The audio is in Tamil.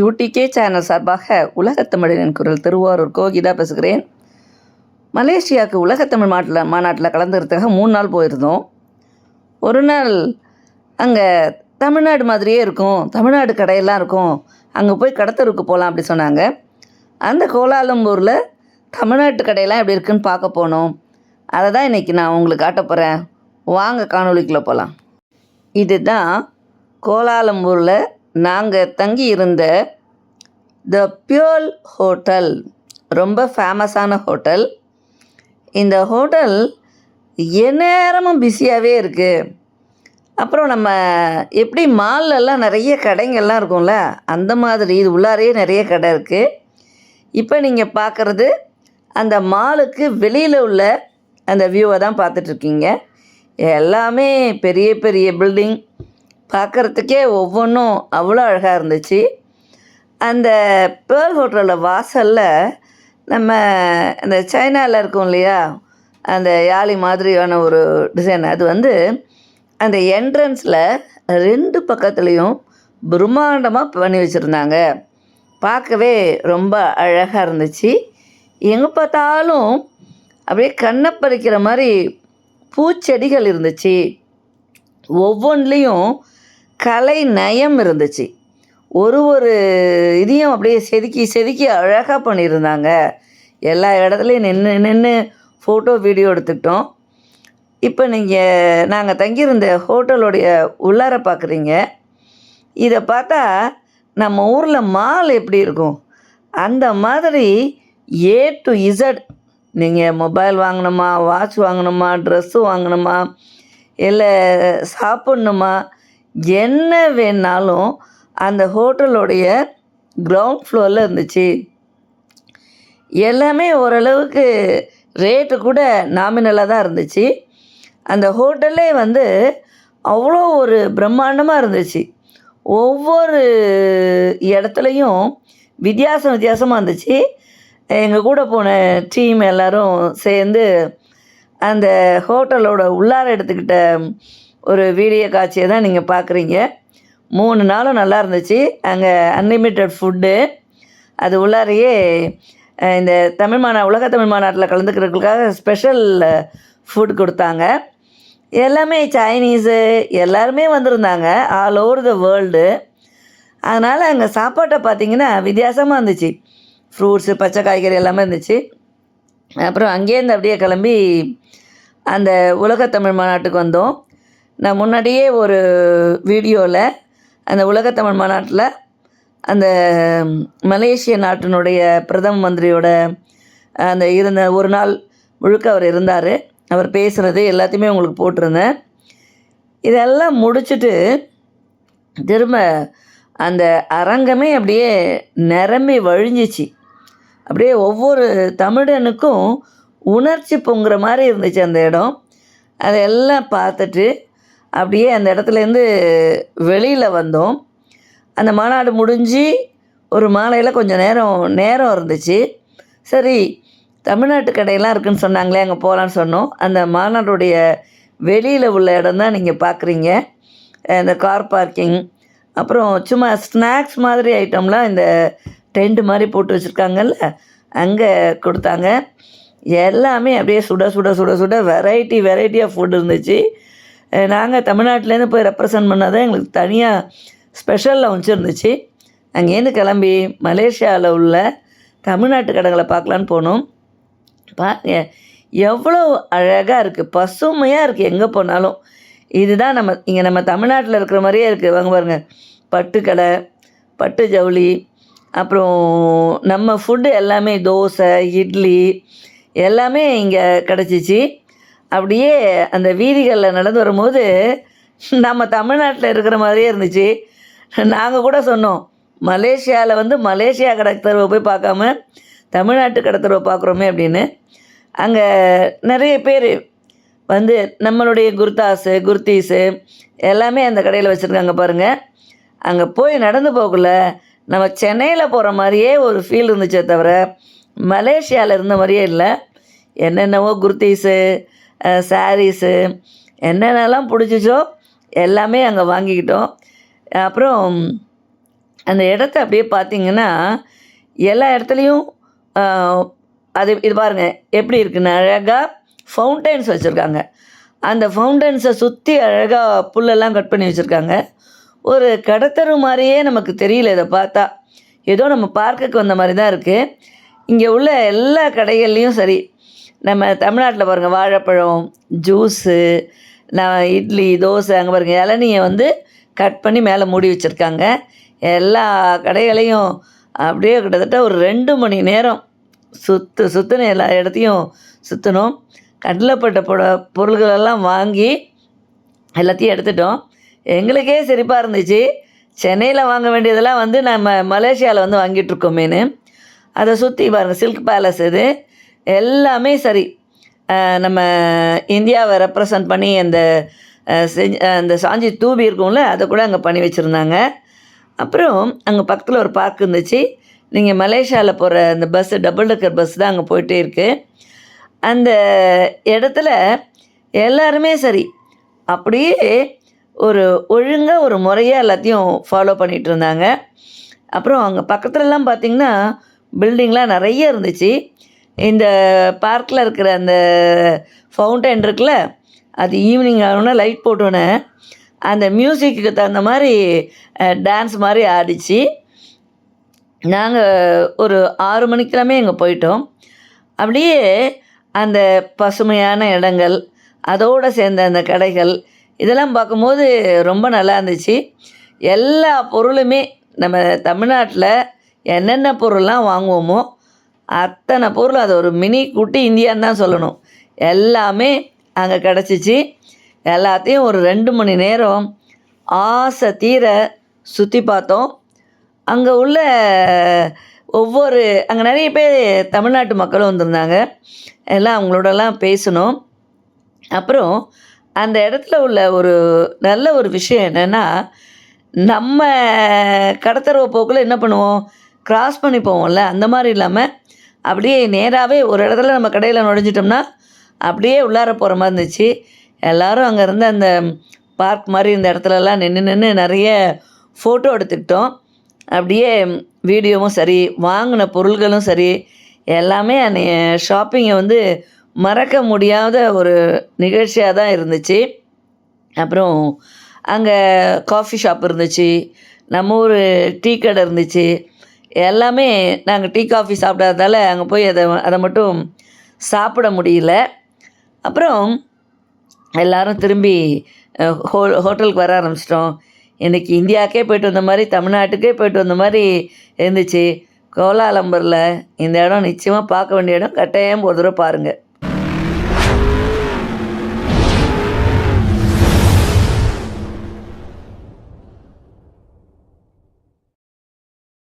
யூடிகே சேனல் சார்பாக உலகத்தமிழரின் குரல் திருவாரூர் கோகிதா பேசுகிறேன். மலேசியாவுக்கு உலகத்தமிழ் மாட்டில் மாநாட்டில் கலந்துக்கிறதுக்காக மூணு நாள் போயிருந்தோம். ஒரு நாள் அங்கே தமிழ்நாடு மாதிரியே இருக்கும் தமிழ்நாடு கடையெல்லாம் இருக்கும் அங்கே போய் கடத்தருக்கு போகலாம் அப்படி சொன்னாங்க. அந்த கோலாலம்பூரில் தமிழ்நாட்டு கடையெல்லாம் எப்படி இருக்குன்னு பார்க்க போனோம். அதை தான் இன்றைக்கி நான் உங்களுக்கு காட்ட போகிறேன் வாங்க காணொளிக்குள்ளே போகலாம் இதுதான் கோலாலம்பூரில் நாங்கள் தங்கி இருந்த த பியோல் ஹோட்டல் ரொம்ப ஃபேமஸான ஹோட்டல் இந்த ஹோட்டல் எந்நேரமும் பிஸியாகவே இருக்குது அப்புறம் நம்ம எப்படி மால்லெல்லாம் நிறைய கடைங்கள்லாம் இருக்கும்ல அந்த மாதிரி இது உள்ளாரையே நிறைய கடை இருக்குது இப்போ நீங்கள் பார்க்குறது அந்த மாலுக்கு வெளியில் உள்ள அந்த வியூவை தான் பார்த்துட்ருக்கீங்க எல்லாமே பெரிய பெரிய பில்டிங் பார்க்குறதுக்கே ஒவ்வொன்றும் அவ்வளோ அழகாக இருந்துச்சு. அந்த பேர்ல் ஹோட்டலில் வாசலில் நம்ம இந்த சைனாவில் இருக்கும் இல்லையா? அந்த யாழி மாதிரியான ஒரு டிசைன் அது வந்து அந்த என்ட்ரன்ஸில் ரெண்டு பக்கத்துலேயும் பிரம்மாண்டமாக பண்ணி வச்சுருந்தாங்க. பார்க்கவே ரொம்ப அழகாக இருந்துச்சு. எங்கே பார்த்தாலும் அப்படியே கண்ணை பறிக்கிற மாதிரி பூச்செடிகள் இருந்துச்சு. ஒவ்வொன்றுலேயும் கலை நயம் இருந்துச்சு. ஒரு ஒரு இதையும் அப்படியே செதுக்கி செதுக்கி அழகாக பண்ணியிருந்தாங்க. எல்லா இடத்துலையும் நின்று நின்று ஃபோட்டோ வீடியோ எடுத்துக்கிட்டோம். இப்போ நீங்கள் நாங்கள் தங்கியிருந்த ஹோட்டலுடைய உள்ளார பார்க்குறீங்க இதை பார்த்தா நம்ம ஊரில் மால் எப்படி இருக்கும்? அந்த மாதிரி ஏ டு இசட் நீங்கள் மொபைல் வாங்கணுமா வாட்ச் வாங்கணுமா ட்ரெஸ்ஸு வாங்கணுமா இல்லை சாப்பிட்ணுமா என்ன வேணாலும் அந்த ஹோட்டலுடைய கிரவுண்ட் ஃப்ளோரில் இருந்துச்சு. எல்லாமே ஓரளவுக்கு ரேட்டு கூட நாமினலாக தான் இருந்துச்சு. அந்த ஹோட்டலே வந்து அவ்வளோ ஒரு பிரம்மாண்டமாக இருந்துச்சு. ஒவ்வொரு இடத்துலையும் வித்தியாசம் வித்தியாசமாக இருந்துச்சு. எங்கள் கூட போன டீம் எல்லோரும் சேர்ந்து அந்த ஹோட்டலோட உள்ளார எடுத்துக்கிட்ட ஒரு வீடியோ காட்சியை தான் நீங்கள் பார்க்குறீங்க மூணு நாளும் நல்லா இருந்துச்சு. அங்கே அன்லிமிட்டெட் ஃபுட்டு அது உள்ளாரையே இந்த தமிழ் மாநா உலக தமிழ் மாநாட்டில் கலந்துக்கிறதுக்காக ஸ்பெஷல் ஃபுட் கொடுத்தாங்க. எல்லாமே சைனீஸு எல்லாருமே வந்திருந்தாங்க. ஆல் ஓவர் த வேர்ல்டு அதனால் அங்கே சாப்பாட்டை பார்த்திங்கன்னா வித்தியாசமாக இருந்துச்சு. ஃப்ரூட்ஸு பச்சை காய்கறி எல்லாமே இருந்துச்சு. அப்புறம் அங்கேருந்து அப்படியே கிளம்பி அந்த உலகத்தமிழ் மாநாட்டுக்கு வந்தோம். நான் முன்னாடியே ஒரு வீடியோவில் அந்த உலகத்தமிழ் மாநாட்டில் அந்த மலேசிய நாட்டினுடைய பிரதம மந்திரியோட அந்த இருந்த ஒரு நாள் முழுக்க அவர் இருந்தார். அவர் பேசுகிறது எல்லாத்தையுமே உங்களுக்கு போட்டிருந்தேன். இதெல்லாம் முடிச்சுட்டு திரும்ப அந்த அரங்கமே அப்படியே நிரம்பி வழிஞ்சிச்சு. அப்படியே ஒவ்வொரு தமிழனுக்கும் உணர்ச்சி பொங்குற மாதிரி இருந்துச்சு அந்த இடம். அதையெல்லாம் பார்த்துட்டு அப்படியே அந்த இடத்துலேருந்து வெளியில் வந்தோம். அந்த மாநாடு முடிஞ்சு ஒரு மாலையில் கொஞ்சம் நேரம் நேரம் இருந்துச்சு. சரி தமிழ்நாட்டு கடையெல்லாம் இருக்குன்னு சொன்னாங்களே அங்கே போகலான்னு சொன்னோம். அந்த மாநாடுடைய வெளியில் உள்ள இடம் தான் நீங்கள் பார்க்குறீங்க இந்த கார் பார்க்கிங் அப்புறம் சும்மா ஸ்நாக்ஸ் மாதிரி ஐட்டம்லாம் இந்த டென்ட் மாதிரி போட்டு வச்சுருக்காங்கல்ல அங்கே கொடுத்தாங்க. எல்லாமே அப்படியே சுட சுட சுட சுட வெரைட்டி வெரைட்டி ஆஃப் ஃபுட் இருந்துச்சு. நாங்கள் தமிழ்நாட்டிலேருந்து போய் ரெப்ரசன்ட் பண்ணாதான் எங்களுக்கு தனியாக ஸ்பெஷல் லவுன்ச் இருந்துச்சு. அங்கேருந்து கிளம்பி மலேசியாவில் உள்ள தமிழ்நாட்டு கடைகளை பார்க்கலான்னு போனோம். பாருங்க எவ்வளோ அழகாக இருக்குது பசுமையாக இருக்குது எங்கே போனாலும். இதுதான் நம்ம இங்கே நம்ம தமிழ்நாட்டில் இருக்கிற மாதிரியே இருக்குது வாங்க பாருங்கள் பட்டுக்கடை பட்டு ஜவுளி அப்புறம் நம்ம ஃபுட்டு எல்லாமே தோசை இட்லி எல்லாமே இங்கே கிடச்சிச்சு. அப்படியே அந்த வீதிகளில் நடந்து வரும்போது நம்ம தமிழ்நாட்டில் இருக்கிற மாதிரியே இருந்துச்சு. நாங்கள் கூட சொன்னோம் மலேசியாவில் வந்து மலேசியா கடற்கரை போய் பார்க்காம தமிழ்நாட்டு கடற்கரை பார்க்குறோமே அப்படின்னு. அங்கே நிறைய பேர் வந்து நம்மளுடைய குர்தாஸு குர்தீஸு எல்லாமே அந்த கடையில் வச்சுருக்காங்க பாருங்கள் அங்கே போய் நடந்து போகல நம்ம சென்னையில் போகிற மாதிரியே ஒரு ஃபீல் இருந்துச்சே தவிர மலேசியாவில் இருந்த மாதிரியே இல்லை. என்னென்னவோ குர்தீஸு சாரீஸு என்னென்னலாம் பிடிச்சிச்சோ எல்லாமே அங்கே வாங்கிக்கிட்டோம். அப்புறம் அந்த இடத்த அப்படியே பார்த்தீங்கன்னா எல்லா இடத்துலையும் அது இது பாருங்கள் எப்படி இருக்குன்னு அழகாக ஃபவுண்டைன்ஸ் வச்சுருக்காங்க. அந்த ஃபவுண்டைன்ஸை சுற்றி அழகாக புல்லெல்லாம் கட் பண்ணி வச்சுருக்காங்க. ஒரு கடத்தரு மாதிரியே நமக்கு தெரியல இதை பார்த்தா. ஏதோ நம்ம பார்க்குக்கு வந்த மாதிரி தான் இருக்குது இங்கே உள்ள எல்லா கடைகள்லேயும் சரி நம்ம தமிழ்நாட்டில் பாருங்கள் வாழைப்பழம் ஜூஸு நான் இட்லி தோசை அங்கே பாருங்கள் இளநியை வந்து கட் பண்ணி மேலே மூடி வச்சுருக்காங்க. எல்லா கடைகளையும் அப்படியே கிட்டத்தட்ட ஒரு ரெண்டு மணி நேரம் சுற்று சுற்றின எல்லா இடத்தையும் சுற்றணும் கடலைப்பட்ட பொட பொருள்களெல்லாம் வாங்கி எல்லாத்தையும் எடுத்துட்டோம். எங்களுக்கே சிரிப்பாக இருந்துச்சு. சென்னையில் வாங்க வேண்டியதெல்லாம் வந்து நம்ம மலேசியாவில் வந்து வாங்கிட்டுருக்கோம் மீன் அதை சுற்றி பாருங்கள் சில்க் பேலஸ் இது. எல்லாமே சரி. நம்ம இந்தியாவை ரெப்ரசன்ட் பண்ணி அந்த செஞ்சு அந்த சாஞ்சி தூபி இருக்கும்ல அதை கூட அங்கே பண்ணி வச்சுருந்தாங்க. அப்புறம் அங்கே பக்கத்தில் ஒரு பார்க் இருந்துச்சு. நீங்கள் மலேசியாவில் போகிற அந்த பஸ்ஸு டபுள் டக்கர் பஸ் தான் அங்கே போயிட்டே இருக்குது அந்த இடத்துல எல்லாருமே சரி. அப்படியே ஒரு ஒழுங்காக ஒரு முறையாக எல்லாத்தையும் ஃபாலோ பண்ணிகிட்டு இருந்தாங்க. அப்புறம் அங்கே பக்கத்துலலாம் பார்த்திங்கன்னா பில்டிங்லாம் நிறைய இருந்துச்சு. இந்த பார்க்கில் இருக்கிற அந்த ஃபவுண்டைன் இருக்குல்ல அது ஈவினிங் ஆகணுன்னா லைட் போட்டோன்னே அந்த மியூசிக்கு தகுந்த மாதிரி டான்ஸ் மாதிரி ஆடிச்சு. நாங்கள் ஒரு ஆறு மணிக்கெல்லாமே இங்கே போயிட்டோம். அப்படியே அந்த பசுமையான இடங்கள் அதோடு சேர்ந்த அந்த கடைகள் இதெல்லாம் பார்க்கும்போது ரொம்ப நல்லா இருந்துச்சு. எல்லா பொருளுமே நம்ம தமிழ்நாட்டில் என்னென்ன பொருள்லாம் வாங்குவோமோ அத்தனை பொருள் அது ஒரு மினி குட்டி இந்தியான்னு தான் சொல்லணும். எல்லாமே அங்கே கிடச்சிச்சு. எல்லாத்தையும் ஒரு ரெண்டு மணி நேரம் ஆசை தீர சுற்றி பார்த்தோம். அங்கே உள்ள ஒவ்வொரு அங்கே நிறைய பேர் தமிழ்நாட்டு மக்களும் வந்திருந்தாங்க. எல்லாம் அவங்களோடலாம் பேசணும் அப்புறம் அந்த இடத்துல உள்ள ஒரு நல்ல ஒரு விஷயம் என்னென்னா நம்ம கடத்தரவு போக்கில் என்ன பண்ணுவோம்? க்ராஸ் பண்ணி போவோம்ல அந்த மாதிரி இல்லாமல் அப்படியே நேராகவே ஒரு இடத்துல நம்ம கடையில் நுழைஞ்சிட்டோம்னா அப்படியே உள்ளார போகிற மாதிரி இருந்துச்சு. எல்லோரும் அங்கே இருந்த அந்த பார்க் மாதிரி இந்த இடத்துலலாம் நின்று நின்று நிறைய ஃபோட்டோ எடுத்துக்கிட்டோம். அப்படியே வீடியோவும் சரி வாங்கின பொருள்களும் சரி எல்லாமே அன்னைய ஷாப்பிங்கை வந்து மறக்க முடியாத ஒரு நிகழ்ச்சியாக தான் இருந்துச்சு. அப்புறம் அங்கே காஃபி ஷாப் இருந்துச்சு நம்ம ஊர் டீ கடை இருந்துச்சு. எல்லாமே நாங்கள் டீ காஃபி சாப்பிடாததால் அங்கே போய் அதை அதை மட்டும் சாப்பிட முடியல. அப்புறம் எல்லோரும் திரும்பி ஹோ ஹோட்டலுக்கு வர ஆரம்பிச்சிட்டோம். இன்றைக்கி இந்தியாவுக்கே போயிட்டு வந்த மாதிரி தமிழ்நாட்டுக்கே போயிட்டு வந்த மாதிரி இருந்துச்சு. கோலாலம்பரில் இந்த இடம் நிச்சயமாக பார்க்க வேண்டிய இடம். கட்டாயம் ஒரு தடவை பாருங்கள்